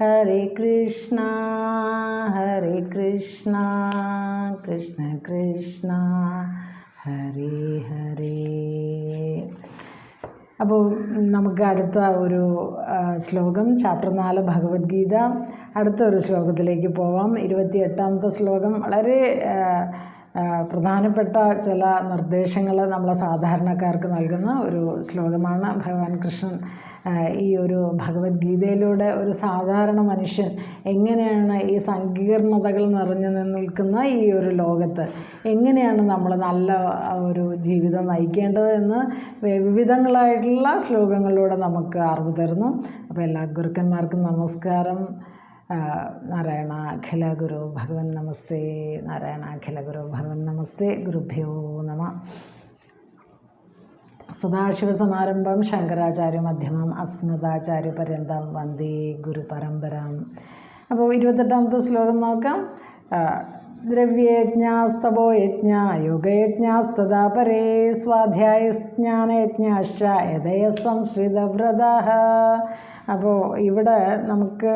ഹരേ കൃഷ്ണ ഹരേ കൃഷ്ണ കൃഷ്ണ കൃഷ്ണ ഹരേ ഹരേ. അപ്പോൾ നമുക്ക് അടുത്ത ഒരു ശ്ലോകം ചാപ്റ്റർ നാല് ഭഗവത്ഗീത. അടുത്ത ഒരു ശ്ലോകത്തിലേക്ക് പോവാം. ഇരുപത്തി എട്ടാമത്തെ ശ്ലോകം വളരെ പ്രധാനപ്പെട്ട ചില നിർദ്ദേശങ്ങൾ നമ്മളെ സാധാരണക്കാർക്ക് നൽകുന്ന ഒരു ശ്ലോകമാണ് ഭഗവാൻ കൃഷ്ണൻ. ഈ ഒരു ഭഗവത്ഗീതയിലൂടെ ഒരു സാധാരണ മനുഷ്യൻ എങ്ങനെയാണ് ഈ സങ്കീർണതകൾ നിറഞ്ഞു നിൽക്കുന്ന ഈ ഒരു ലോകത്ത് എങ്ങനെയാണ് നമ്മൾ നല്ല ഒരു ജീവിതം നയിക്കേണ്ടത് എന്ന് വിവിധങ്ങളായിട്ടുള്ള ശ്ലോകങ്ങളിലൂടെ നമുക്ക് അറിവ് തരുന്നു. അപ്പോൾ എല്ലാ ഗുരുക്കന്മാർക്കും നമസ്കാരം. നാരായണ അഖില ഗുരു ഭഗവൻ നമസ്തേ. നാരായണ അഖില ഗുരു ഭഗവൻ നമസ്തേ. ഗുരുഭ്യോ നമ. സദാശിവ സമാരംഭം. ശങ്കരാചാര്യ മധ്യമം. അസ്മൃതാചാര്യ പര്യന്തം. വന്ദേ ഗുരു പരമ്പരാം. അപ്പോൾ ഇരുപത്തെട്ടാമത്തെ ശ്ലോകം നോക്കാം. ദ്രവ്യയജ്ഞാസ്തപോ യജ്ഞ യോഗയജ്ഞാസ്തഥാ പരേ സ്വാധ്യായജ്ഞാനയജ്ഞാശ്ച യഥയ സംസ്കൃതവ്രത അപ്പോൾ ഇവിടെ നമുക്ക്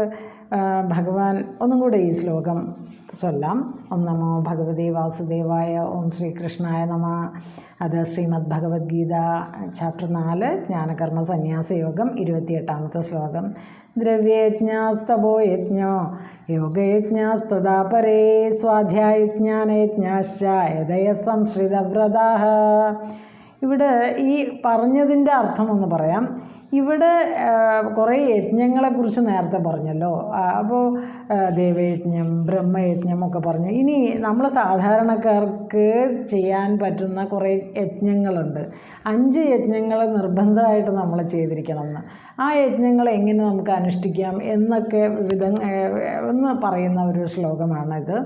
ഭഗവാൻ ഒന്നും കൂടെ ഈ ശ്ലോകം ചൊല്ലാം. ഓം നമോ ഭഗവതി വാസുദേവായ ഓം ശ്രീകൃഷ്ണായ നമ. അത് ശ്രീമദ് ഭഗവത്ഗീത ചാപ്റ്റർ നാല് ജ്ഞാനകർമ്മ സന്യാസയോഗം ഇരുപത്തിയെട്ടാമത്തെ ശ്ലോകം. ദ്രവ്യയജ്ഞാസ്തപോ യജ്ഞോ യോഗയജ്ഞാസ്തഥാ പരേ സ്വാധ്യായജ്ഞാനയജ്ഞാശ്ച ഇവിടെ ഈ പറഞ്ഞതിന്റെ അർത്ഥം ഒന്ന് പറയാം. ഇവിടെ കുറേ യജ്ഞങ്ങളെക്കുറിച്ച് നേരത്തെ പറഞ്ഞല്ലോ. അപ്പോൾ ദേവയജ്ഞം ബ്രഹ്മയജ്ഞം ഒക്കെ പറഞ്ഞു. ഇനി നമ്മൾ സാധാരണക്കാർക്ക് ചെയ്യാൻ പറ്റുന്ന കുറേ യജ്ഞങ്ങളുണ്ട്. അഞ്ച് യജ്ഞങ്ങൾ നിർബന്ധമായിട്ട് നമ്മൾ ചെയ്തിരിക്കണം എന്ന് ആ യജ്ഞങ്ങൾ എങ്ങനെ നമുക്ക് അനുഷ്ഠിക്കാം എന്നൊക്കെ വിവിധ എന്ന് പറയുന്ന ഒരു ശ്ലോകമാണിത്.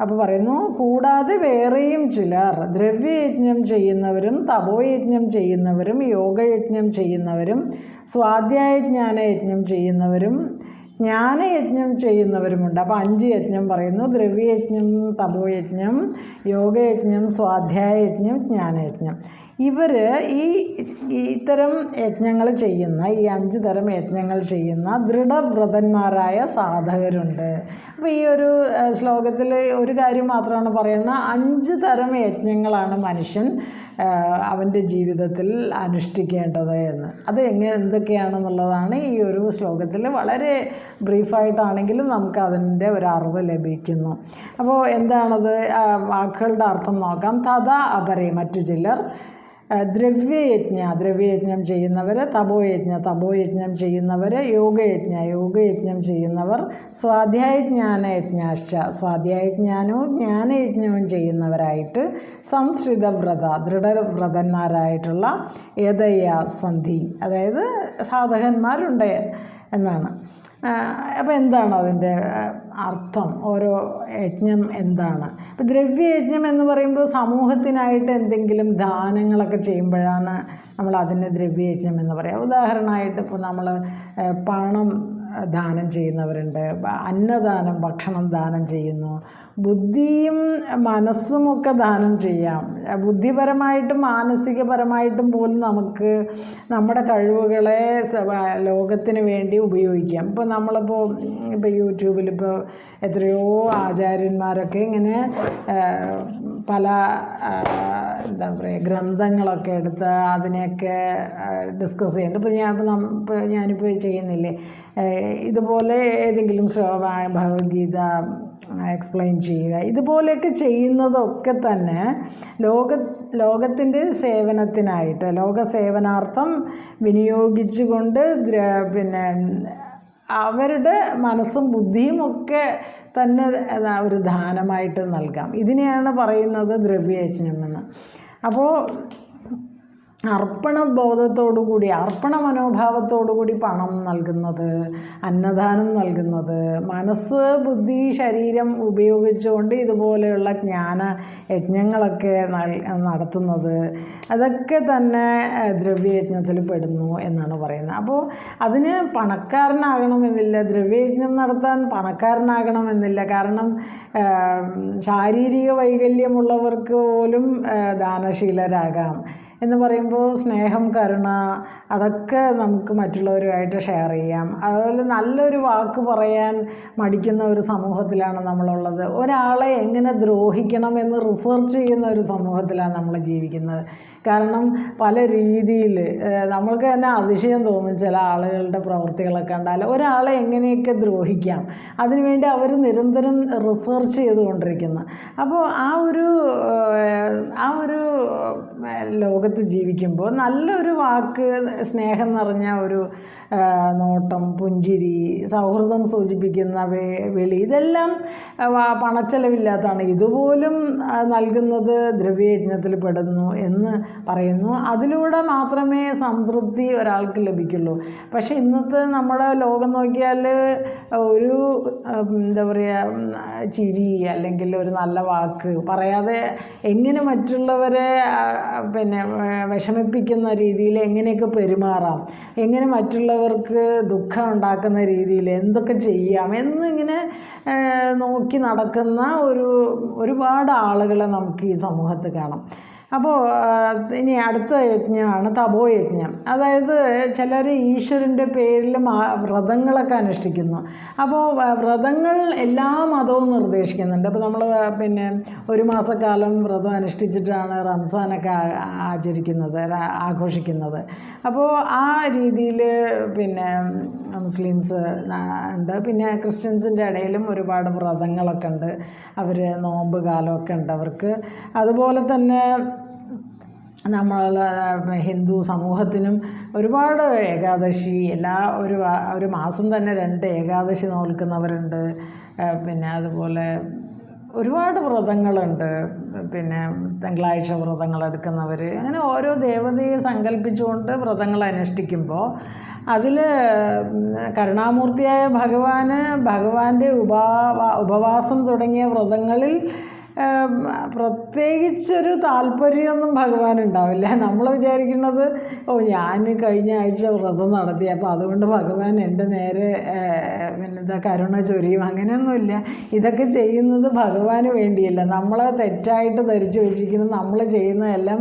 അപ്പോൾ പറയുന്നു കൂടാതെ വേറെയും ചിലർ ദ്രവ്യയജ്ഞം ചെയ്യുന്നവരും തപോയജ്ഞം ചെയ്യുന്നവരും യോഗയജ്ഞം ചെയ്യുന്നവരും സ്വാധ്യായജ്ഞാനയജ്ഞം ചെയ്യുന്നവരും ജ്ഞാനയജ്ഞം ചെയ്യുന്നവരുമുണ്ട്. അപ്പോൾ അഞ്ച് യജ്ഞം പറയുന്നു. ദ്രവ്യയജ്ഞം തപോയജ്ഞം യോഗയജ്ഞം സ്വാധ്യായയജ്ഞം ജ്ഞാനയജ്ഞം. ഇവർ ഈ ഇത്തരം യജ്ഞങ്ങൾ ചെയ്യുന്ന ഈ അഞ്ച് തരം യജ്ഞങ്ങൾ ചെയ്യുന്ന ദൃഢവ്രതന്മാരായ സാധകരുണ്ട്. അപ്പോൾ ഈ ഒരു ശ്ലോകത്തിൽ ഒരു കാര്യം മാത്രമാണ് പറയുന്നത്. അഞ്ച് തരം യജ്ഞങ്ങളാണ് മനുഷ്യൻ അവന്റെ ജീവിതത്തിൽ അനുഷ്ഠിക്കേണ്ടത് എന്ന്. അത് എങ്ങനെ എന്തൊക്കെയാണെന്നുള്ളതാണ് ഈ ഒരു ശ്ലോകത്തിൽ വളരെ ബ്രീഫായിട്ടാണെങ്കിലും നമുക്ക് അതിന്റെ ഒരു അറിവ് ലഭിക്കുന്നു. അപ്പോൾ എന്താണത്? വാക്കുകളുടെ അർത്ഥം നോക്കാം. തഥാ അപരെ മറ്റു ചിലർ ദ്രവ്യയജ്ഞ ദ്രവ്യയജ്ഞം ചെയ്യുന്നവർ തപോയജ്ഞ തപോയജ്ഞം ചെയ്യുന്നവർ യോഗയജ്ഞ യോഗയജ്ഞം ചെയ്യുന്നവർ സ്വാധ്യായജ്ഞാനയജ്ഞാശ്ച സ്വാധ്യായജ്ഞാനവും ജ്ഞാനയജ്ഞവും ചെയ്യുന്നവരായിട്ട് സംസ്കൃതവ്രത ദൃഢവ്രതന്മാരായിട്ടുള്ള യഥയ സന്ധി അതായത് സാധകന്മാരുണ്ട് എന്നാണ്. അപ്പോൾ എന്താണ് അതിന്റെ അർത്ഥം? ഓരോ യജ്ഞം എന്താണ്? ദ്രവ്യയജ്ഞം എന്ന് പറയുമ്പോൾ സമൂഹത്തിനായിട്ട് എന്തെങ്കിലും ദാനങ്ങളൊക്കെ ചെയ്യുമ്പോഴാണ് നമ്മൾ അതിനെ ദ്രവ്യയജ്ഞം എന്ന് പറയുക ഉദാഹരണമായിട്ട് ഇപ്പോൾ നമ്മൾ പണം ദാനം ചെയ്യുന്നവരുണ്ട്. അന്നദാനം ഭക്ഷണം ദാനം ചെയ്യുന്നു. ബുദ്ധിയും മനസ്സുമൊക്കെ ദാനം ചെയ്യാം. ബുദ്ധിപരമായിട്ടും മാനസികപരമായിട്ടും പോലും നമുക്ക് നമ്മുടെ കഴിവുകളെ ലോകത്തിന് വേണ്ടി ഉപയോഗിക്കാം. ഇപ്പോൾ നമ്മളിപ്പോൾ ഇപ്പോൾ യൂട്യൂബിൽ ഇപ്പോൾ എത്രയോ ആചാര്യന്മാരൊക്കെ ഇങ്ങനെ പല എന്താ പറയുക ഗ്രന്ഥങ്ങളൊക്കെ എടുത്ത് അതിനെയൊക്കെ ഡിസ്കസ് ചെയ്യുന്നുണ്ട്. ഇപ്പോൾ ഞാൻ ഇപ്പോൾ ഞാനിപ്പോൾ ചെയ്യുന്നില്ലേ? ഇതുപോലെ ഏതെങ്കിലും ശ്ലോക ഭഗവത്ഗീത എക്സ്പ്ലെയിൻ ചെയ്യുക. ഇതുപോലെയൊക്കെ ചെയ്യുന്നതൊക്കെ തന്നെ ലോക ലോകത്തിന്റെ സേവനത്തിനായിട്ട് ലോക സേവനാർത്ഥം വിനിയോഗിച്ചുകൊണ്ട് പിന്നെ അവരുടെ മനസ്സും ബുദ്ധിയും ഒക്കെ തന്നെ ഒരു ദാനമായിട്ട് നൽകാം. ഇതിനെയാണ് പറയുന്നത് ദ്രവ്യയജ്ഞം എന്ന്. അപ്പോൾ അർപ്പണ ബോധത്തോടു കൂടി അർപ്പണ മനോഭാവത്തോടു കൂടി പണം നൽകുന്നത് അന്നദാനം നൽകുന്നത് മനസ്സ് ബുദ്ധി ശരീരം ഉപയോഗിച്ചുകൊണ്ട് ഇതുപോലെയുള്ള ജ്ഞാന യജ്ഞങ്ങളൊക്കെ നടത്തുന്നത്. അതൊക്കെ തന്നെ ദ്രവ്യയജ്ഞത്തിൽ പെടുന്നു എന്നാണ് പറയുന്നത്. അപ്പോൾ അതിന് പണക്കാരനാകണമെന്നില്ല ദ്രവ്യയജ്ഞം നടത്താൻ പണക്കാരനാകണമെന്നില്ല കാരണം ശാരീരിക വൈകല്യമുള്ളവർക്ക് പോലും ദാനശീലരാകാം. എന്ന് പറയുമ്പോൾ സ്നേഹം കരുണ അതൊക്കെ നമുക്ക് മറ്റുള്ളവരുമായിട്ട് ഷെയർ ചെയ്യാം. അതുപോലെ നല്ലൊരു വാക്ക് പറയാൻ മടിക്കുന്ന ഒരു സമൂഹത്തിലാണ് നമ്മളുള്ളത്. ഒരാളെ എങ്ങനെ ദ്രോഹിക്കണം എന്ന് റിസർച്ച് ചെയ്യുന്ന ഒരു സമൂഹത്തിലാണ് നമ്മൾ ജീവിക്കുന്നത്. കാരണം പല രീതിയിൽ നമ്മൾക്ക് തന്നെ അതിശയം തോന്നും ചില ആളുകളുടെ പ്രവൃത്തികളൊക്കെ കണ്ടാൽ. ഒരാളെ എങ്ങനെയൊക്കെ ദ്രോഹിക്കാം? അതിനുവേണ്ടി അവർ നിരന്തരം റിസർച്ച് ചെയ്തുകൊണ്ടിരിക്കുന്നു. അപ്പോൾ ആ ഒരു ആ ഒരു ലോകത്ത് ജീവിക്കുമ്പോൾ നല്ലൊരു വാക്ക് സ്നേഹം നിറഞ്ഞ ഒരു നോട്ടം പുഞ്ചിരി സൗഹൃദം സൂചിപ്പിക്കുന്ന വിളി ഇതെല്ലാം പണച്ചെലവില്ലാത്തതാണ്. ഇതുപോലും നൽകുന്നത് ദ്രവ്യയജ്ഞത്തിൽ പെടുന്നു എന്ന് പറയുന്നു. അതിലൂടെ മാത്രമേ സംതൃപ്തി ഒരാൾക്ക് ലഭിക്കുള്ളൂ. പക്ഷേ ഇന്നത്തെ നമ്മുടെ ലോകം നോക്കിയാൽ ഒരു എന്താ പറയുക ചിരി അല്ലെങ്കിൽ ഒരു നല്ല വാക്ക് പറയാതെ എങ്ങനെ മറ്റുള്ളവരെ പിന്നെ വിഷമിപ്പിക്കുന്ന രീതിയിൽ എങ്ങനെയൊക്കെ പെരുമാറാം എങ്ങനെ മറ്റുള്ളവർക്ക് ദുഃഖം ഉണ്ടാക്കുന്ന രീതിയിൽ എന്തൊക്കെ ചെയ്യാം എന്നിങ്ങനെ നോക്കി നടക്കുന്ന ഒരു ഒരുപാട് ആളുകളെ നമുക്ക് ഈ സമൂഹത്ത് കാണാം. അപ്പോൾ ഇനി അടുത്ത യജ്ഞമാണ് തപോയജ്ഞം അതായത് ചിലർ ഈശ്വരന്റെ പേരിൽ വ്രതങ്ങളൊക്കെ അനുഷ്ഠിക്കുന്നു. അപ്പോൾ വ്രതങ്ങൾ എല്ലാ മതവും നിർദ്ദേശിക്കുന്നുണ്ട്. അപ്പോൾ നമ്മൾ പിന്നെ ഒരു മാസക്കാലം വ്രതം അനുഷ്ഠിച്ചിട്ടാണ് റംസാനൊക്കെ ആചരിക്കുന്നത് ആഘോഷിക്കുന്നത്. അപ്പോൾ ആ രീതിയിൽ പിന്നെ മുസ്ലിംസ് ഉണ്ട്. പിന്നെ ക്രിസ്ത്യൻസിന്റെ ഇടയിലും ഒരുപാട് വ്രതങ്ങളൊക്കെ ഉണ്ട്. അവർ നോമ്പ് കാലമൊക്കെ ഉണ്ട് അവർക്ക്. അതുപോലെ തന്നെ നമ്മൾ ഹിന്ദു സമൂഹത്തിനും ഒരുപാട് ഏകാദശി എല്ലാ ഒരു ഒരു മാസം തന്നെ രണ്ട് ഏകാദശി നോൽക്കുന്നവരുണ്ട്. പിന്നെ അതുപോലെ ഒരുപാട് വ്രതങ്ങളുണ്ട്. പിന്നെ തിങ്കളാഴ്ച വ്രതങ്ങൾ എടുക്കുന്നവർ അങ്ങനെ ഓരോ ദേവതയെ സങ്കല്പിച്ചുകൊണ്ട് വ്രതങ്ങൾ അനുഷ്ഠിക്കുമ്പോൾ അതിൽ കരുണാമൂർത്തിയായ ഭഗവാന് ഭഗവാന്റെ ഉപവാ ഉപവാസം തുടങ്ങിയ വ്രതങ്ങളിൽ പ്രത്യേകിച്ചൊരു താല്പര്യമൊന്നും ഭഗവാൻ ഉണ്ടാവില്ല നമ്മൾ വിചാരിക്കുന്നത് ഓ ഞാൻ കഴിഞ്ഞ ആഴ്ച വ്രതം നടത്തി അപ്പോൾ അതുകൊണ്ട് ഭഗവാൻ എന്റെ നേരെ പിന്നെന്താ കരുണ ചൊരിയും. അങ്ങനെയൊന്നുമില്ല. ഇതൊക്കെ ചെയ്യുന്നത് ഭഗവാന് വേണ്ടിയല്ല. നമ്മളെ തെറ്റായിട്ട് ധരിച്ചു വെച്ചിരിക്കുന്നത് നമ്മൾ ചെയ്യുന്നതെല്ലാം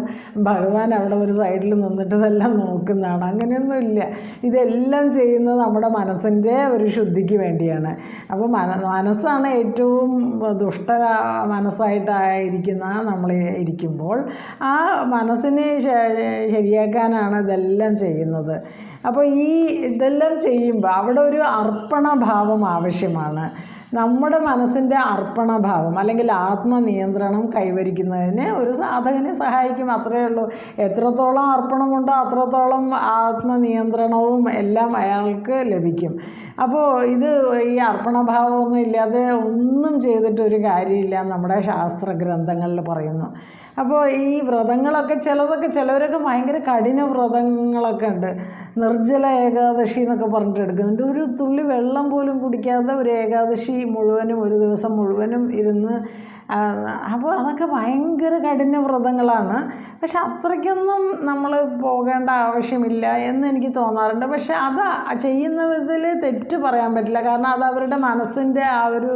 ഭഗവാൻ അവിടെ ഒരു സൈഡിൽ നിന്നിട്ട് ഇതെല്ലാം നോക്കുന്നതാണ്. അങ്ങനെയൊന്നുമില്ല. ഇതെല്ലാം ചെയ്യുന്നത് നമ്മുടെ മനസ്സിന്റെ ഒരു ശുദ്ധിക്ക് വേണ്ടിയാണ്. അപ്പോൾ മന മനസ്സാണ് ഏറ്റവും ദുഷ്ട മനസ്സായിട്ടായിരിക്കുന്ന നമ്മൾ ഇരിക്കുമ്പോൾ ആ മനസ്സിനെ ശരിയാക്കാനാണ് ഇതെല്ലാം ചെയ്യുന്നത്. അപ്പോൾ ഈ ഇതെല്ലാം ചെയ്യുമ്പോൾ അവിടെ ഒരു അർപ്പണഭാവം ആവശ്യമാണ്. നമ്മുടെ മനസ്സിന്റെ അർപ്പണഭാവം അല്ലെങ്കിൽ ആത്മനിയന്ത്രണം കൈവരിക്കുന്നതിന് ഒരു സാധകനെ സഹായിക്കും. അത്രയേ ഉള്ളൂ. എത്രത്തോളം അർപ്പണമുണ്ടോ അത്രത്തോളം ആത്മനിയന്ത്രണവും എല്ലാം അയാൾക്ക് ലഭിക്കും. അപ്പോൾ ഇത് ഈ അർപ്പണഭാവമൊന്നും ഇല്ലാതെ ഒന്നും ചെയ്തിട്ടൊരു കാര്യമില്ല നമ്മുടെ ശാസ്ത്ര ഗ്രന്ഥങ്ങളിൽ പറയുന്നു. അപ്പോൾ ഈ വ്രതങ്ങളൊക്കെ ചിലതൊക്കെ ചിലവരൊക്കെ ഭയങ്കര കഠിന വ്രതങ്ങളൊക്കെ ഉണ്ട്. നിർജല ഏകാദശി എന്നൊക്കെ പറഞ്ഞിട്ട് എടുക്കുന്നുണ്ട്. ഒരു തുള്ളി വെള്ളം പോലും കുടിക്കാതെ ഒരു ഏകാദശി മുഴുവനും ഒരു ദിവസം മുഴുവനും ഇരുന്ന് അപ്പോൾ അതൊക്കെ ഭയങ്കര കഠിന വ്രതങ്ങളാണ്. പക്ഷെ അത്രയ്ക്കൊന്നും നമ്മൾ പോകേണ്ട ആവശ്യമില്ല എന്ന് എനിക്ക് തോന്നാറുണ്ട്. പക്ഷെ അത് ചെയ്യുന്നതിൽ തെറ്റ് പറയാൻ പറ്റില്ല. കാരണം അത് അവരുടെ മനസ്സിന്റെ ആ ഒരു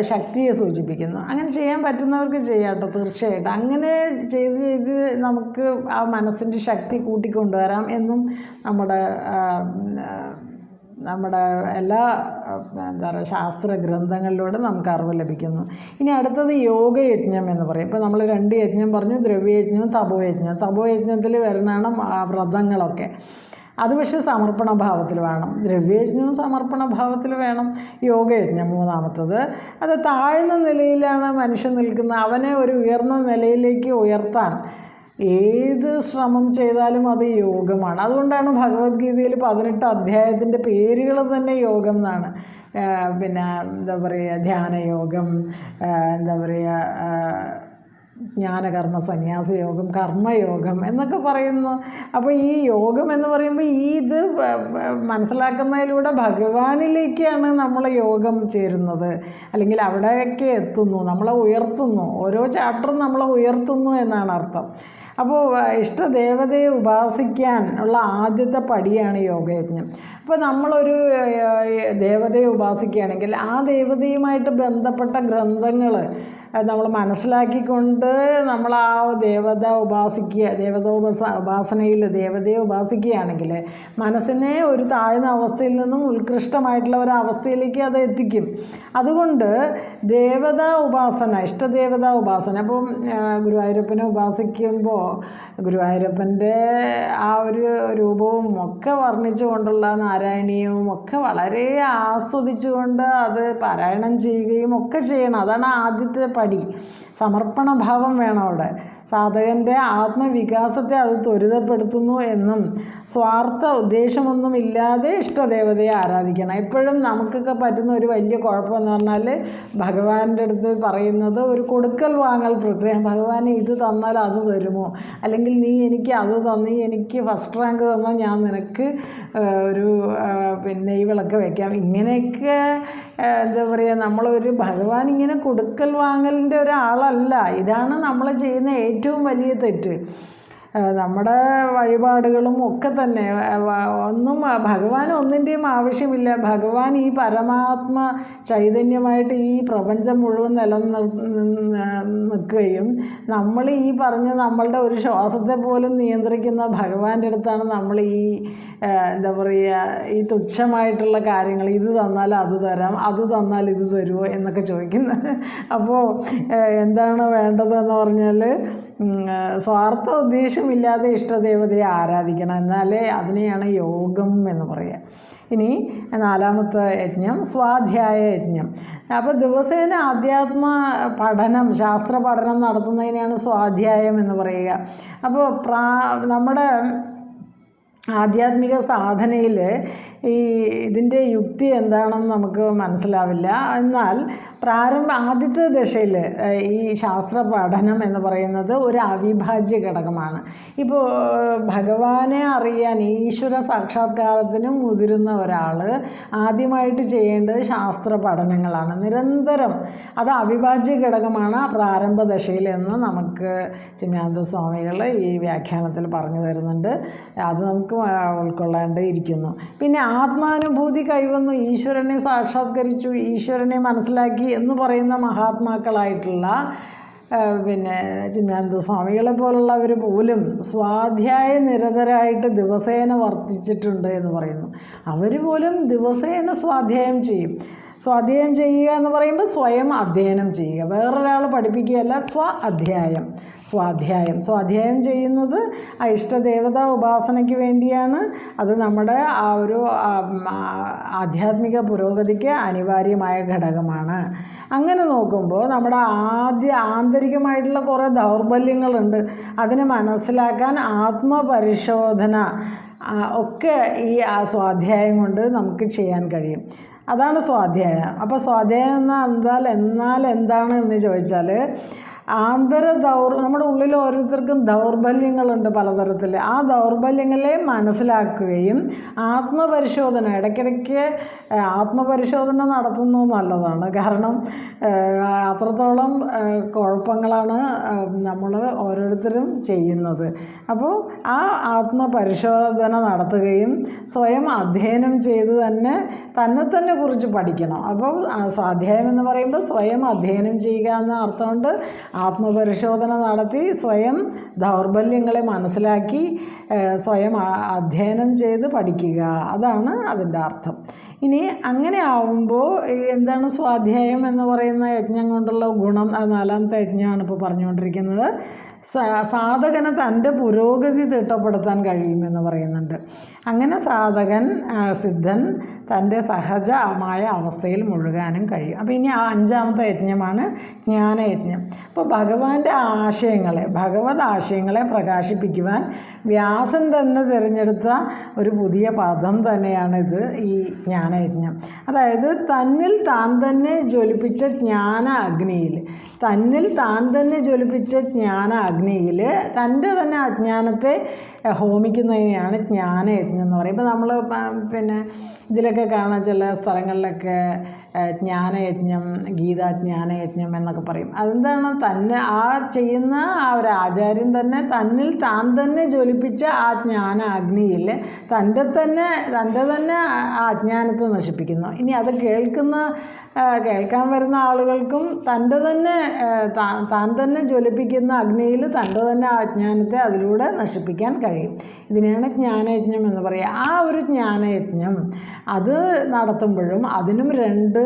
ശക്തിയെ സൂചിപ്പിക്കുന്നു. അങ്ങനെ ചെയ്യാൻ പറ്റുന്നവർക്ക് ചെയ്യാട്ടോ തീർച്ചയായിട്ടും. അങ്ങനെ ചെയ്ത് ചെയ്ത് നമുക്ക് ആ മനസ്സിന്റെ ശക്തി കൂട്ടിക്കൊണ്ടുവരാം എന്നും നമ്മുടെ നമ്മുടെ എല്ലാ എന്താ പറയുക ശാസ്ത്ര ഗ്രന്ഥങ്ങളിലൂടെ നമുക്ക് അറിവ് ലഭിക്കുന്നു. ഇനി അടുത്തത് യോഗയജ്ഞം എന്ന് പറയും. ഇപ്പോൾ നമ്മൾ രണ്ട് യജ്ഞം പറഞ്ഞു ദ്രവ്യയജ്ഞം തപോയജ്ഞം തപോയജ്ഞത്തിൽ വരുന്നതാണ് വ്രതങ്ങളൊക്കെ. അത് പക്ഷേ സമർപ്പണ ഭാവത്തിൽ വേണം. ദ്രവ്യയജ്ഞവും സമർപ്പണ ഭാവത്തിൽ വേണം. യോഗയജ്ഞം മൂന്നാമത്തത്. അത് താഴ്ന്ന നിലയിലാണ് മനുഷ്യൻ നിൽക്കുന്നത്. അവനെ ഒരു ഉയർന്ന നിലയിലേക്ക് ഉയർത്താൻ ഏത് ശ്രമം ചെയ്താലും അത് യോഗമാണ്. അതുകൊണ്ടാണ് ഭഗവത്ഗീതയിൽ പതിനെട്ട് അധ്യായത്തിന്റെ പേരുകൾ തന്നെ യോഗം എന്നാണ്. പിന്നെ എന്താ പറയുക ധ്യാനയോഗം എന്താ പറയുക ജ്ഞാനകർമ്മ സന്യാസ യോഗം കർമ്മയോഗം എന്നൊക്കെ പറയുന്നു. അപ്പോൾ ഈ യോഗം എന്ന് പറയുമ്പോൾ ഈ ഇത് മനസ്സിലാക്കുന്നതിലൂടെ ഭഗവാനിലേക്കാണ് നമ്മൾ യോഗം ചേരുന്നത്. അല്ലെങ്കിൽ അവിടേക്ക് എത്തുന്നു നമ്മളെ ഉയർത്തുന്നു. ഓരോ ചാപ്റ്ററും നമ്മളെ ഉയർത്തുന്നു എന്നാണ് അർത്ഥം. അപ്പോൾ ഇഷ്ടദേവതയെ ഉപാസിക്കാൻ ഉള്ള ആദ്യത്തെ പടിയാണ് യോഗയജ്ഞം. അപ്പോൾ നമ്മളൊരു ദേവതയെ ഉപാസിക്കുകയാണെങ്കിൽ ആ ദേവതയുമായിട്ട് ബന്ധപ്പെട്ട ഗ്രന്ഥങ്ങൾ നമ്മൾ മനസ്സിലാക്കിക്കൊണ്ട് നമ്മൾ ആ ദേവത ഉപാസിക്കുക ദേവത ഉപാസ ഉപാസനയിൽ ദേവതയെ ഉപാസിക്കുകയാണെങ്കിൽ മനസ്സിനെ ഒരു താഴ്ന്ന അവസ്ഥയിൽ നിന്നും ഉത്കൃഷ്ടമായിട്ടുള്ള ഒരു അവസ്ഥയിലേക്ക് അത് എത്തിക്കും. അതുകൊണ്ട് ദേവത ഉപാസന ഇഷ്ടദേവത ഉപാസന അപ്പം ഗുരുവായൂരപ്പനെ ഉപാസിക്കുമ്പോൾ ഗുരുവായൂരപ്പന്റെ ആ ഒരു രൂപവും ഒക്കെ വർണിച്ചുകൊണ്ടുള്ള നാരായണീയവും ഒക്കെ വളരെ ആസ്വദിച്ചുകൊണ്ട് അത് പാരായണം ചെയ്യുകയും ഒക്കെ ചെയ്യണം. അതാണ് ആദ്യത്തെ പടി. സമർപ്പണ ഭാവം വേണം അവിടെ. സാധകന്റെ ആത്മവികാസത്തെ അത് ത്വരിതപ്പെടുത്തുന്നു എന്നും സ്വാർത്ഥ ഉദ്ദേശമൊന്നുമില്ലാതെ ഇഷ്ടദേവതയെ ആരാധിക്കണം. എപ്പോഴും നമുക്കൊക്കെ പറ്റുന്ന ഒരു വലിയ കുഴപ്പമെന്ന് പറഞ്ഞാൽ ഭഗവാന്റെ അടുത്ത് പറയുന്നത് ഒരു കൊടുക്കൽ വാങ്ങൽ പ്രക്രിയ. ഭഗവാൻ ഇത് തന്നാൽ അത് തരുമോ അല്ലെങ്കിൽ നീ എനിക്ക് അത് തന്നീ എനിക്ക് ഫസ്റ്റ് റാങ്ക് തന്നാൽ ഞാൻ നിനക്ക് ഒരു പിന്നെ ഈ വിളക്ക് വയ്ക്കാം ഇങ്ങനെയൊക്കെ എന്താ പറയുക നമ്മളൊരു ഭഗവാൻ ഇങ്ങനെ കൊടുക്കൽ വാങ്ങലിന്റെ ഒരാളല്ല. ഇതാണ് നമ്മൾ ചെയ്യുന്ന ഏറ്റവും വലിയ തെറ്റ്. നമ്മുടെ വഴിപാടുകളും ഒക്കെ തന്നെ ഒന്നും ഭഗവാൻ ഒന്നിന്റെയും ആവശ്യമില്ല. ഭഗവാൻ ഈ പരമാത്മ ചൈതന്യമായിട്ട് ഈ പ്രപഞ്ചം മുഴുവൻ നിലനിർ നിൽക്കുകയും നമ്മൾ ഈ പറഞ്ഞ നമ്മളുടെ ഒരു ശ്വാസത്തെ പോലും നിയന്ത്രിക്കുന്ന ഭഗവാന്റെ അടുത്താണ് നമ്മൾ ഈ എന്താ പറയുക ഈ തുച്ഛമായിട്ടുള്ള കാര്യങ്ങൾ ഇത് തന്നാൽ അത് തരാം അത് തന്നാൽ ഇത് തരുമോ എന്നൊക്കെ ചോദിക്കുന്നത്. അപ്പോൾ എന്താണ് വേണ്ടതെന്ന് പറഞ്ഞാൽ സ്വാർത്ഥ ഉദ്ദേശമില്ലാതെ ഇഷ്ടദേവതയെ ആരാധിക്കണം എന്നാലേ അതിനെയാണ് യോഗം എന്ന് പറയുക. ഇനി നാലാമത്തെ യജ്ഞം സ്വാധ്യായ യജ്ഞം. അപ്പോൾ ദിവസേന ആധ്യാത്മ പഠനം ശാസ്ത്ര പഠനം നടത്തുന്നതിനെയാണ് സ്വാധ്യായം എന്ന് പറയുക. അപ്പോൾ പ്രാ നമ്മുടെ ആധ്യാത്മിക സാധനയിൽ ഈ ഇതിന്റെ യുക്തി എന്താണെന്ന് നമുക്ക് മനസ്സിലാവില്ല. എന്നാൽ പ്രാരംഭ ആദ്യത്തെ ദശയിൽ ഈ ശാസ്ത്ര പഠനം എന്ന് പറയുന്നത് ഒരു അവിഭാജ്യ ഘടകമാണ്. ഇപ്പോൾ ഭഗവാനെ അറിയാൻ ഈശ്വര സാക്ഷാത്കാരത്തിന് മുതിരുന്ന ഒരാൾ ആദ്യമായിട്ട് ചെയ്യേണ്ടത് ശാസ്ത്ര പഠനങ്ങളാണ് നിരന്തരം അത് അവിഭാജ്യ ഘടകമാണ് പ്രാരംഭ ദശയിൽ എന്ന് നമുക്ക് ചിമ്യാനന്ദ സ്വാമികൾ ഈ വ്യാഖ്യാനത്തിൽ പറഞ്ഞു തരുന്നുണ്ട്. അത് നമുക്ക് ഉൾക്കൊള്ളേണ്ടിയിരിക്കുന്നു പിന്നെ ആത്മാനുഭൂതി കൈവന്നു. ഈശ്വരനെ സാക്ഷാത്കരിച്ചു. ഈശ്വരനെ മനസ്സിലാക്കി എന്ന് പറയുന്ന മഹാത്മാക്കളായിട്ടുള്ള പിന്നെ ചിന്മാനന്ദ സ്വാമികളെ പോലുള്ളവർ പോലും സ്വാധ്യായ നിരതരായിട്ട് ദിവസേന വർത്തിച്ചിട്ടുണ്ട് എന്ന് പറയുന്നു. അവർ പോലും ദിവസേന സ്വാധ്യായം ചെയ്യും. സ്വാധ്യായം ചെയ്യുക എന്ന് പറയുമ്പോൾ സ്വയം അധ്യയനം ചെയ്യുക. വേറൊരാൾ പഠിപ്പിക്കുകയല്ല സ്വ അധ്യായം. സ്വാധ്യായം സ്വാധ്യായം ചെയ്യുന്നത് ആ ഇഷ്ടദേവത ഉപാസനയ്ക്ക് വേണ്ടിയാണ്. അത് നമ്മുടെ ആ ഒരു ആധ്യാത്മിക പുരോഗതിക്ക് അനിവാര്യമായ ഘടകമാണ്. അങ്ങനെ നോക്കുമ്പോൾ നമ്മുടെ ആദ്യ ആന്തരികമായിട്ടുള്ള കുറേ ദൗർബല്യങ്ങളുണ്ട്. അതിനെ മനസ്സിലാക്കാൻ ആത്മപരിശോധന ഒക്കെ ഈ സ്വാധ്യായം കൊണ്ട് നമുക്ക് ചെയ്യാൻ കഴിയും. അതാണ് സ്വാധ്യായം. അപ്പോൾ സ്വാധ്യായം എന്നാൽ എന്നാൽ എന്താണ് എന്ന് ചോദിച്ചാൽ ആന്തര ദൗർ നമ്മുടെ ഉള്ളിൽ ഓരോരുത്തർക്കും ദൗർബല്യങ്ങളുണ്ട് പലതരത്തിൽ ആ ദൗർബല്യങ്ങളെ മനസ്സിലാക്കുകയും ആത്മപരിശോധന ഇടയ്ക്കിടയ്ക്ക് ആത്മപരിശോധന നടത്തുന്നത് നല്ലതാണ്. കാരണം അത്രത്തോളം കുഴപ്പങ്ങളാണ് നമ്മൾ ഓരോരുത്തരും ചെയ്യുന്നത്. അപ്പോൾ ആ ആത്മപരിശോധന നടത്തുകയും സ്വയം അധ്യയനം ചെയ്ത് തന്നെ തന്നെ തന്നെ കുറിച്ച് പഠിക്കണം. അപ്പോൾ സ്വാധ്യായം എന്ന് പറയുമ്പോൾ സ്വയം അധ്യയനം ചെയ്യുക എന്ന അർത്ഥമുണ്ട് ആത്മപരിശോധന നടത്തി സ്വയം ദൗർബല്യങ്ങളെ മനസ്സിലാക്കി സ്വയം അധ്യയനം ചെയ്ത് പഠിക്കുക. അതാണ് അതിന്റെ അർത്ഥം. ഇനി അങ്ങനെ ആവുമ്പോൾ എന്താണ് സ്വാധ്യായം എന്ന് പറയുന്ന യജ്ഞം കൊണ്ടുള്ള ഗുണം നാലാമത്തെ യജ്ഞമാണ് ഇപ്പോൾ പറഞ്ഞുകൊണ്ടിരിക്കുന്നത്. സാധകന് തന്റെ പുരോഗതി തിട്ടപ്പെടുത്താൻ കഴിയുമെന്ന് പറയുന്നുണ്ട്. അങ്ങനെ സാധകൻ സിദ്ധൻ തന്റെ സഹജമായ അവസ്ഥയിൽ മുഴുകാനും കഴിയും. അപ്പോൾ ഇനി ആ അഞ്ചാമത്തെ യജ്ഞമാണ് ജ്ഞാനയജ്ഞം. അപ്പോൾ ഭഗവാന്റെ ആശയങ്ങളെ ഭഗവത് ആശയങ്ങളെ പ്രകാശിപ്പിക്കുവാൻ വ്യാസൻ തന്നെ തിരഞ്ഞെടുത്ത ഒരു പുതിയ പദം തന്നെയാണിത് ഈ ജ്ഞാനയജ്ഞം. അതായത് തന്നിൽ താൻ തന്നെ ജ്വലിപ്പിച്ച ജ്ഞാന അഗ്നിയിൽ തന്നിൽ താൻ തന്നെ ജ്വലിപ്പിച്ച ജ്ഞാന അഗ്നിയിൽ തന്റെ തന്നെ അജ്ഞാനത്തെ ഹോമിക്കുന്നതിനെയാണ് ജ്ഞാനയജ്ഞം എന്ന് ഇപ്പം നമ്മൾ പിന്നെ ഇതിലൊക്കെ കാണാൻ ചില സ്ഥലങ്ങളിലൊക്കെ ജ്ഞാനയജ്ഞം ഗീതാ ജ്ഞാനയജ്ഞം എന്നൊക്കെ പറയും. അതെന്താണ്? തന്നെ ആ ചെയ്യുന്ന ആ ഒരു ആചാര്യൻ തന്നെ തന്നിൽ താൻ തന്നെ ജ്വലിപ്പിച്ച ആ ജ്ഞാന അഗ്നിയിൽ തന്റെ തന്നെ തന്റെ തന്നെ ആ അജ്ഞാനത്തെ നശിപ്പിക്കുന്നു. ഇനി അത് കേൾക്കുന്ന കേൾക്കാൻ വരുന്ന ആളുകൾക്കും തന്റെ തന്നെ താൻ തന്നെ ജ്വലിപ്പിക്കുന്ന അഗ്നിയിൽ തന്റെ തന്നെ ആ അജ്ഞാനത്തെ അതിലൂടെ നശിപ്പിക്കാൻ കഴിയും. ഇതിനെയാണ് ജ്ഞാനയജ്ഞം എന്ന് പറയുക. ആ ഒരു ജ്ഞാനയജ്ഞം അത് നടത്തുമ്പോഴും അതിനും രണ്ട്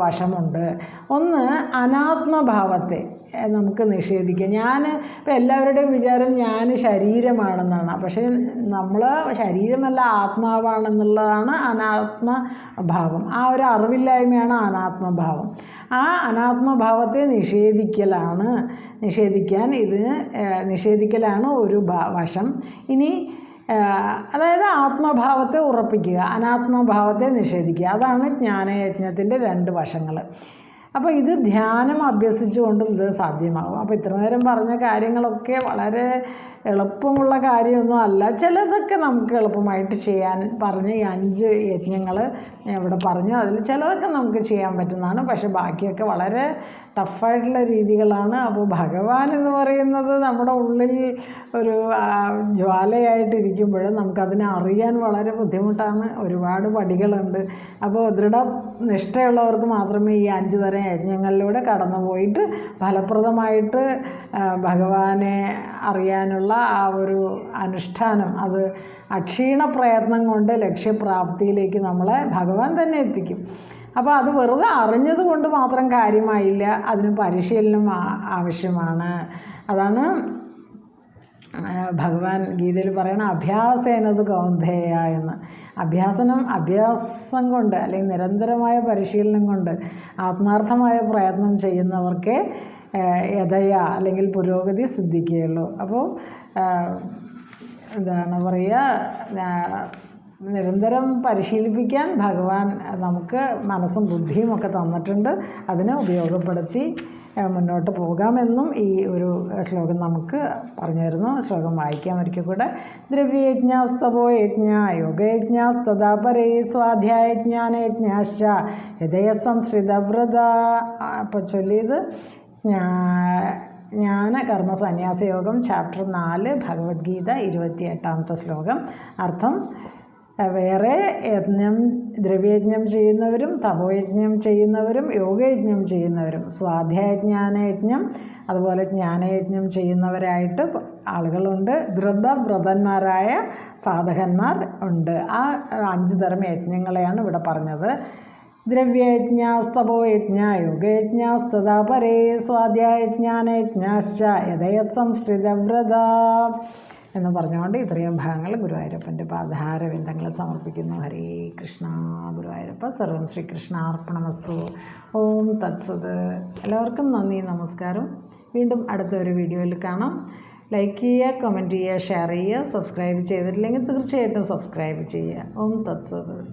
വശമുണ്ട്. ഒന്ന് അനാത്മഭാവത്തെ നമുക്ക് നിഷേധിക്കാം. ഞാൻ ഇപ്പം എല്ലാവരുടെയും വിചാരം ഞാൻ ശരീരമാണെന്നാണ്. പക്ഷേ നമ്മൾ ശരീരമല്ല ആത്മാവാണെന്നുള്ളതാണ് അനാത്മഭാവം. ആ ഒരു അറിവില്ലായ്മയാണ് അനാത്മഭാവം. ആ അനാത്മഭാവത്തെ നിഷേധിക്കലാണ് നിഷേധിക്കാൻ ഇത് നിഷേധിക്കലാണ് ഒരു വശം. ഇനി അതായത് ആത്മഭാവത്തെ ഉറപ്പിക്കുക അനാത്മഭാവത്തെ നിഷേധിക്കുക. അതാണ് ജ്ഞാനയജ്ഞത്തിന്റെ രണ്ട് വശങ്ങൾ അപ്പോൾ ഇത് ധ്യാനം അഭ്യസിച്ചുകൊണ്ടും ഇത് സാധ്യമാകും. അപ്പോൾ ഇത്ര നേരം പറഞ്ഞ കാര്യങ്ങളൊക്കെ വളരെ എളുപ്പമുള്ള കാര്യമൊന്നും അല്ല. ചിലതൊക്കെ നമുക്ക് എളുപ്പമായിട്ട് ചെയ്യാൻ പറഞ്ഞ ഈ അഞ്ച് യജ്ഞങ്ങൾ ഇവിടെ പറഞ്ഞു. അതിൽ ചിലതൊക്കെ നമുക്ക് ചെയ്യാൻ പറ്റുന്നതാണ്. പക്ഷേ ബാക്കിയൊക്കെ വളരെ ടഫായിട്ടുള്ള രീതികളാണ്. അപ്പോൾ ഭഗവാൻ എന്ന് പറയുന്നത് നമ്മുടെ ഉള്ളിൽ ഒരു ജ്വാലയായിട്ടിരിക്കുമ്പോൾ നമുക്കതിനെ അറിയാൻ വളരെ ബുദ്ധിമുട്ടാണ്. ഒരുപാട് പടികളുണ്ട്. അപ്പോൾ ദൃഢ നിഷ്ഠയുള്ളവർക്ക് മാത്രമേ ഈ അഞ്ച് തരം യജ്ഞങ്ങളിലൂടെ കടന്നു പോയിട്ട് ഫലപ്രദമായിട്ട് ഭഗവാനെ അറിയാനുള്ള ആ ഒരു അനുഷ്ഠാനം അത് അക്ഷീണ പ്രയത്നം കൊണ്ട് ലക്ഷ്യപ്രാപ്തിയിലേക്ക് നമ്മളെ ഭഗവാൻ തന്നെ എത്തിക്കും. അപ്പോൾ അത് വെറുതെ അറിഞ്ഞത് കൊണ്ട് മാത്രം കാര്യമായില്ല. അതിന് പരിശീലനം ആവശ്യമാണ്. അതാണ് ഭഗവാൻ ഗീതയിൽ പറയണ അഭ്യാസേനത് കൗന്ധേയ എന്ന്. അഭ്യാസനം അഭ്യാസം കൊണ്ട് അല്ലെങ്കിൽ നിരന്തരമായ പരിശീലനം കൊണ്ട് ആത്മാർത്ഥമായ പ്രയത്നം ചെയ്യുന്നവർക്ക് യഥയ അല്ലെങ്കിൽ പുരോഗതി സിദ്ധിക്കുകയുള്ളൂ. അപ്പോൾ എന്താണ് പറയുക നിരന്തരം പരിശീലിപ്പിക്കാൻ ഭഗവാൻ നമുക്ക് മനസ്സും ബുദ്ധിയും ഒക്കെ തന്നിട്ടുണ്ട്. അതിനെ ഉപയോഗപ്പെടുത്തി മുന്നോട്ട് പോകാമെന്നും ഈ ഒരു ശ്ലോകം നമുക്ക് പറഞ്ഞു തരുന്നു ശ്ലോകം വായിക്കാം ഒരിക്കൽ കൂടെ. ദ്രവ്യയജ്ഞാസ്തവോ യജ്ഞ യോഗയജ്ഞാസ്തഥാ പരേ സ്വാധ്യായജ്ഞാനയജ്ഞാശ്ച സംശ്രിതവ്രത അപ്പോൾ ചൊല്ലിയത് ജ്ഞാന കർമ്മ സന്യാസയോഗം ചാപ്റ്റർ നാല് ഭഗവത്ഗീത ഇരുപത്തി എട്ടാമത്തെ ശ്ലോകം. അർത്ഥം വേറെ യജ്ഞം ദ്രവ്യയജ്ഞം ചെയ്യുന്നവരും തപോയജ്ഞം ചെയ്യുന്നവരും യോഗയജ്ഞം ചെയ്യുന്നവരും സ്വാധ്യായജ്ഞാനയജ്ഞം അതുപോലെ ജ്ഞാനയജ്ഞം ചെയ്യുന്നവരായിട്ട് ആളുകളുണ്ട്. ധൃതവ്രതന്മാരായ സാധകന്മാർ ഉണ്ട്. ആ അഞ്ച് തരം യജ്ഞങ്ങളെയാണ് ഇവിടെ പറഞ്ഞത്. ദ്രവ്യയജ്ഞാസ്തപോയജ്ഞ യജ്ഞ യോഗയജ്ഞാസ്തഥാ പരേ സ്വാധ്യായജ്ഞാനയജ്ഞാശ്ച യഥയ സംസ്കൃതവ്രത എന്ന് പറഞ്ഞുകൊണ്ട് ഇത്രയും ഭാഗങ്ങൾ ഗുരുവായൂരപ്പന്റെ പാദാരവിന്ദങ്ങൾ സമർപ്പിക്കുന്നു. ഹരേ കൃഷ്ണ. ഗുരുവായൂരപ്പ സർവം ശ്രീകൃഷ്ണ അർപ്പണമസ്തു ഓം തത്സത്. എല്ലാവർക്കും നന്ദി നമസ്കാരം. വീണ്ടും അടുത്ത ഒരു വീഡിയോയിൽ കാണാം. ലൈക്ക് ചെയ്യുക കമന്റ് ചെയ്യുക ഷെയർ ചെയ്യുക സബ്സ്ക്രൈബ് ചെയ്തിട്ടില്ലെങ്കിൽ തീർച്ചയായിട്ടും സബ്സ്ക്രൈബ് ചെയ്യുക. ഓം തത്സത്.